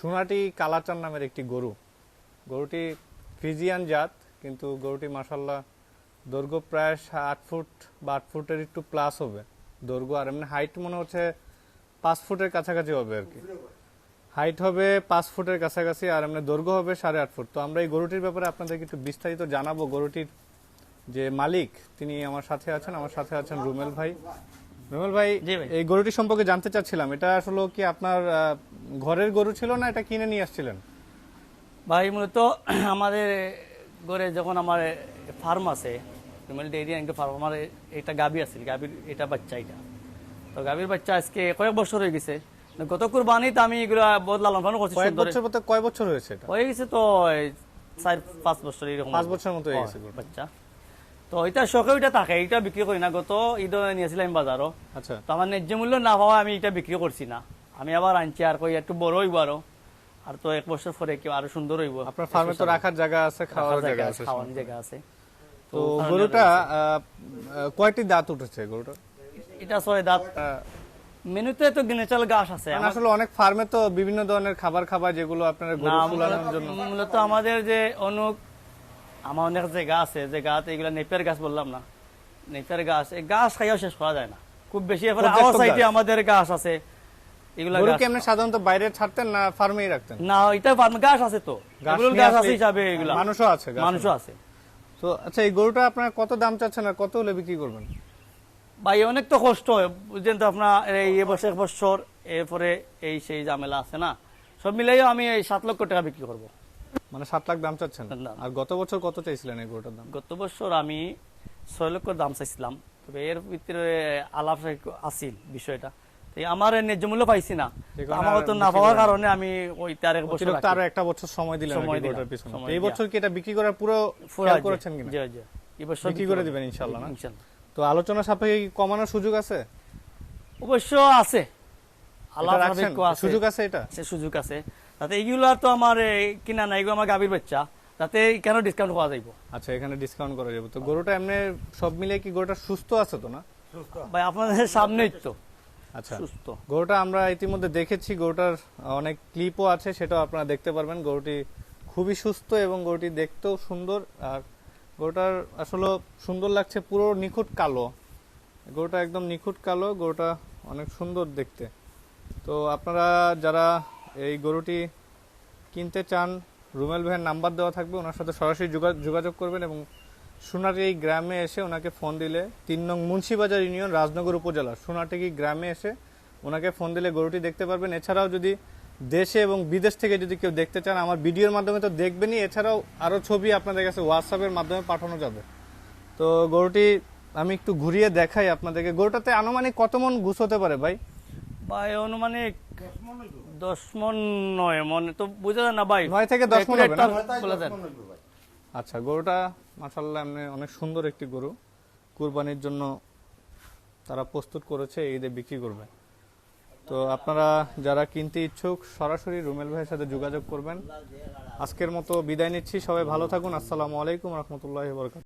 সোনাটি কালাচান নামের একটি গরু। গরুটি ফিজিয়ান জাত কিন্তু গরুটি মাসাল্লাহ দৈর্ঘ্য প্রায় আট ফুট বা আট ফুটের একটু প্লাস হবে। দৈর্ঘ্য আর এমনি হাইট মনে হচ্ছে পাঁচ ফুটের কাছাকাছি হবে আর কি। হাইট হবে পাঁচ ফুটের কাছাকাছি আর এমনি দৈর্ঘ্য হবে সাড়ে আট ফুট। তো আমরা এই গরুটির ব্যাপারে আপনাদেরকে একটু বিস্তারিত জানাব। গরুটির যে মালিক তিনি আমার সাথে আছেন আমার সাথে আছেন রুমেল ভাই। রুমেল ভাই এই গরুটি সম্পর্কে জানতে চাচ্ছিলাম। এটা আসলে কি আপনার ঘরের গরু ছিল না এটা কিনে নিয়ে আসছিলেন? ভাই মূলত আমাদের ঘরে যখন আমার ফার্ম আছে ফিমেল ডেয়ারি একটা ফার্ম আমার এটা গাবি আছে গাবির এটা বাচ্চা এটা। তো গাবির বাচ্চা আজকে কয়েক বছর হয়ে গেছে। গত কুরবানিতে আমি এগুলো বহুত লালন পালন করছি কয়েক বছর বলতে কয় বছর হয়েছে এটা? হয়ে গেছে তো চার পাঁচ বছর এরকম পাঁচ বছর মতো হয়ে গেছে বাচ্চা। তো এটা শখে ওইটা থাকে এটা বিক্রি করি না। গত ঈদ নিয়েছিলাম বাজারও। আচ্ছা। তো আমার ন্যায্য মূল্য না পাওয়া আমি এটা বিক্রি করছি না। আমি আবার আনছি আর কই একটু বড় হইব আরও। আর তো এক বছর পরে কেউ আরও সুন্দর হইব। আপনার ফার্মে তো রাখার জায়গা আছে খাওয়ার জায়গা আছে খাওয়ানোর জায়গা আছে। তো গরুটা কয়টি দাঁত উঠেছে গরুটা এটা ছয় দাঁত। মেনুতে তো ন্যাচারাল ঘাস আছে। আসলে অনেক ফার্মে তো বিভিন্ন ধরনের খাবার খাবার যেগুলো আপনার গরু ফুলানোর জন্য। মূলত- আমাদের যে অনুক আমার অনেক যে গাছ আছে যে গাছ এগুলা নেপের গাছ বললাম না। নেপের গাছ এই গাছ খাইয়াও শেষ করা যায় না। খুব বেশি আমাদের গাছ আছে। এগুলা গরু কি এমনি সাধারণত বাইরে ছাড়তেন না ফার্মেই রাখতেন? না এটা ফার্ম গাছ আছে তো। এগুলো গাছ আছে হিসাবে এগুলা। মানুষও আছে মানুষও আছে। তো আচ্ছা এই গরুটা আপনার কত দাম চাচ্ছেন আর কত হলে বিক্রি করবেন? ভাই অনেক তো কষ্ট হয়। বুঝছেন তো আপনার এই এবছর এক বছর এরপরে এই সেই ঝামেলা আছে না। সব মিলাইও আমি এই সাত লক্ষ টাকা বিক্রি করব। মানে সাত লাখ দাম চাচ্ছেন। আর গত বছর কত চাইছিলেন এই গরুটার দাম? গত বছর আমি ছয় লক্ষ দাম চাইছিলাম। তবে এর ভিতরে আলাপ আছিল বিষয়টা। আমার ন্যায্য মূল্য পাইছি না। আমার তো না পাওয়ার কারণে আমি ওই তার এক বছর। আরও একটা বছর সময় দিলাম, এই বছর কি এটা বিক্রি করার পুরো খেয়াল করেছেন কিনা? জি, জি। এই বছর বিক্রি করে দিবেন ইনশাল্লাহ না? ইনশাল্লাহ। তো আলোচনা সাপেক্ষে কি কমানোর সুযোগ আছে? অবশ্য আছে। সুযোগ আছে এটা? সে সুযোগ আছে। তাতে এইগুলো তো আমার কিনা নাই এগুলো আমার গাভীর বাচ্চা। তাতে কেন ডিসকাউন্ট পাওয়া যাইব? আচ্ছা এখানে ডিসকাউন্ট করা যাবে তো গরুটা এমনি সব মিলিয়ে কি গরুটা সুস্থ আছে তো না? ভাই আপনাদের সামনেই তো। আচ্ছা। সুস্থ। গরুটা আমরা ইতিমধ্যে দেখেছি গরুটার অনেক ক্লিপও আছে সেটাও আপনারা দেখতে পারবেন। গরুটি খুবই সুস্থ এবং গরুটি দেখতেও সুন্দর। আর গরুটার আসলে সুন্দর লাগছে পুরো নিখুঁত কালো। গরুটা একদম নিখুঁত কালো গরুটা অনেক সুন্দর দেখতে। তো আপনারা যারা এই গরুটি কিনতে চান রুমেল ভাইয়ের নাম্বার দেওয়া থাকবে ওনার সাথে সরাসরি যোগা- যোগাযোগ করবেন এবং সোনাটি এই গ্রামে এসে ওনাকে ফোন দিলে। তিন নং মুন্সিবাজার ইউনিয়ন রাজনগর উপজেলা। সোনাটিকি গ্রামে এসে ওনাকে ফোন দিলে গরুটি দেখতে পারবেন। এছাড়াও যদি দেশে এবং বিদেশ থেকে যদি কেউ দেখতে চান আমার ভিডিওর মাধ্যমে তো দেখবেনই। এছাড়াও আরও ছবি আপনাদের কাছে হোয়াটসঅ্যাপের মাধ্যমে পাঠানো যাবে। তো গরুটি আমি একটু ঘুরিয়ে দেখাই আপনাদেরকে। গরুটাতে আনুমানিক কত মন ঘুষ হতে পারে ভাই? ভাই অনুমানিক দশ মন নয় মনে। তো বুঝা যায় না ভাই? নয় থেকে দশ মণ হবে না? বলে দেন। আচ্ছা গরুটা মাসাল্লাহ এমনি অনেক সুন্দর একটি গরু। কুরবানির জন্য তারা প্রস্তুত করেছে ঈদে বিক্রি করবে। তো আপনারা যারা কিনতে ইচ্ছুক, সরাসরি রুমেল ভাইয়ের সাথে যোগাযোগ করবেন। আজকের মতো বিদায় নিচ্ছি, সবাই ভালো থাকুন, আসসালামু আলাইকুম রহমতুল্লাহ বরকাত